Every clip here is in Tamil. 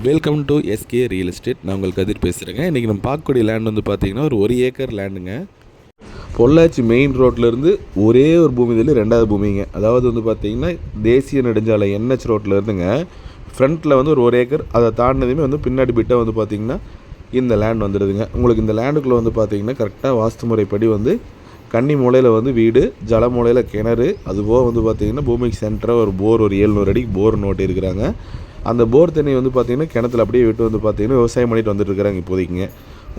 Welcome to SK real estate நான் உங்களுக்கு கதிர் பேசுகிறேங்க இன்றைக்கி நம்ம பார்க்கக்கூடிய லேண்ட் வந்து பார்த்தீங்கன்னா ஒரு ஒரு ஏக்கர் லேண்டுங்க பொள்ளாச்சி மெயின் ரோட்லேருந்து ஒரே ஒரு பூமி இதில் ரெண்டாவது பூமிங்க. அதாவது வந்து பார்த்தீங்கன்னா தேசிய நெடுஞ்சாலை என்ஹெச் ரோட்டில் இருந்துங்க. ஃப்ரண்ட்டில் வந்து ஒரு ஒரு ஏக்கர். அதை தாண்டினதுமே வந்து பின்னாடி பிட்டாக வந்து பார்த்திங்கன்னா இந்த லேண்ட் வந்துடுதுங்க. உங்களுக்கு இந்த லேண்டுக்குள்ளே வந்து பார்த்தீங்கன்னா கரெக்டாக வாஸ்து முறைப்படி வந்து கன்னி மூலையில் வந்து வீடு ஜல மூலையில் கிணறு அதுபோக வந்து பார்த்திங்கன்னா பூமிக்கு சென்டராக ஒரு போர் ஒரு ஏழ்நூறு அடிக்கு போர் நோட்டி இருக்கிறாங்க அந்த போர் தண்ணி வந்து பார்த்தீங்கன்னா கிணத்துல அப்படியே விட்டு வந்து பார்த்திங்கன்னா விவசாயம் பண்ணிட்டு வந்துட்டு இருக்கிறாங்க இப்போதைக்குங்க.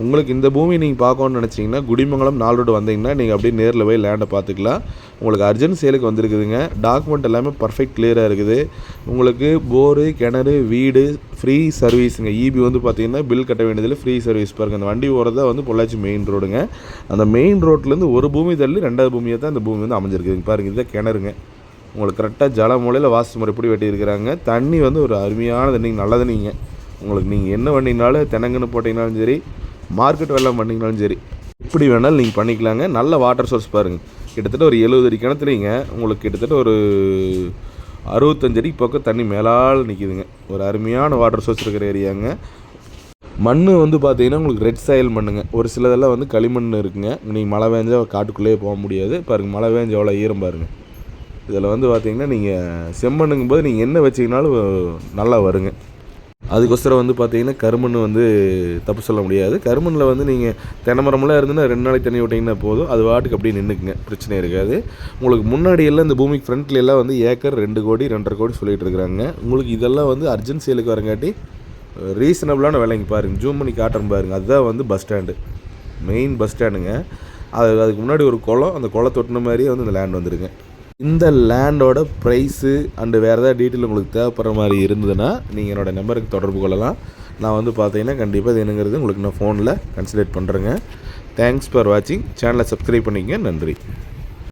உங்களுக்கு இந்த பூமி நீங்கள் பார்க்கணும்னு நினச்சிங்கன்னா குடிமங்கலம் நாலு ரோடு வந்தீங்கன்னா நீங்கள் அப்படியே நேரில் போய் லேண்டை பார்த்துக்கலாம். உங்களுக்கு அர்ஜென்ட் சேலுக்கு வந்திருக்குதுங்க. டாக்குமெண்ட் எல்லாமே பர்ஃபெக்ட் கிளியராக இருக்குது. உங்களுக்கு போரு கிணறு வீடு ஃப்ரீ சர்வீஸுங்க இபி வந்து பார்த்திங்கன்னா பில் கட்ட வேண்டியதில் ஃப்ரீ சர்வீஸ் பாருங்கள் அந்த வண்டி ஓரதான் வந்து பொள்ளாச்சி மெயின் ரோடுங்க அந்த மெயின் ரோட்லேருந்து ஒரு பூமி தள்ளி ரெண்டாவது பூமியை தான் அந்த பூமி வந்து அமைஞ்சிருக்குதுங்க. பாருங்கள் இதுதான் கிணறுங்க. உங்களுக்கு கரெக்டாக ஜல மூலையில் வாஸ்து முறைப்படி வெட்டியிருக்கிறாங்க தண்ணி வந்து ஒரு அருமையான தண்ணிங்க நல்ல தண்ணிங்க. உங்களுக்கு நீங்கள் என்ன பண்ணிங்கனாலும் தென்னங்கன்று போட்டிங்கனாலும் சரி மார்க்கெட் வெள்ளம் பண்ணிங்கனாலும் சரி எப்படி வேணாலும் நீங்கள் பண்ணிக்கலாங்க. நல்ல வாட்டர் சோர்ஸ் பாருங்கள் கிட்டத்தட்ட ஒரு எழுபது அடி கிணத்துலிங்க. உங்களுக்கு கிட்டத்தட்ட ஒரு அறுபத்தஞ்சடி பக்கம் தண்ணி மேலால் நிற்கிதுங்க ஒரு அருமையான வாட்டர் சோர்ஸ் இருக்கிற ஏரியாங்க மண் வந்து பார்த்தீங்கன்னா உங்களுக்கு ரெட் சாயல் மண்ணுங்க. ஒரு சிலதெல்லாம் வந்து களிமண் இருக்குங்க. நீங்கள் மழை பெஞ்சா காட்டுக்குள்ளேயே போக முடியாது. பாருங்கள் மழை பெஞ்ச எவ்வளோ ஈரம் பாருங்கள் இதில் வந்து பார்த்தீங்கன்னா நீங்கள் செம்மண்ணுங்கும் போது நீங்கள் என்ன வச்சிங்கனாலும் நல்லா வருங்க. அதுக்கொசரம் வந்து பார்த்தீங்கன்னா கருமண் வந்து தப்பு சொல்ல முடியாது. கருமண்ணில் வந்து நீங்கள் தென்னமரமெல்லாம் இருந்துன்னா ரெண்டு நாளைக்கு தண்ணி விட்டிங்கன்னா போதும். அது வாட்டுக்கு அப்படியே நின்றுக்குங்க. பிரச்சனை இருக்காது. உங்களுக்கு முன்னாடி எல்லாம் இந்த பூமிக்கு ஃப்ரண்ட்ல எல்லாம் வந்து ஏக்கர் ரெண்டு கோடி ரெண்டரை கோடி சொல்லிகிட்டு இருக்கிறாங்க உங்களுக்கு இதெல்லாம் வந்து அர்ஜென்ட் சேலுக்கு வரங்காட்டி ரீசனபிளான விலைங்க பாருங்கள் ஜூம் பண்ணி காட்டுறேன் பாருங்கள் அதுதான் வந்து பஸ் ஸ்டாண்டு மெயின் பஸ் ஸ்டாண்டுங்க அது அதுக்கு முன்னாடி ஒரு குளம். அந்த குளம் தொட்டின மாதிரியே வந்து இந்த லேண்ட் வந்துருங்க. இந்த லேண்டோட ப்ரைஸு அண்டு வேறு ஏதாவது டீட்டெயில் உங்களுக்கு தேவைப்படுற மாதிரி இருந்ததுன்னா நீங்கள் என்னோடய நம்பருக்கு தொடர்பு கொள்ளலாம். நான் வந்து பார்த்தீங்கன்னா கண்டிப்பாக இது என்னங்கிறது உங்களுக்கு நான் ஃபோனில் கன்சிடர் பண்ணுறேங்க தேங்க்ஸ் ஃபார் வாட்சிங் சேனலை சப்ஸ்கிரைப் பண்ணிக்கங்க. நன்றி.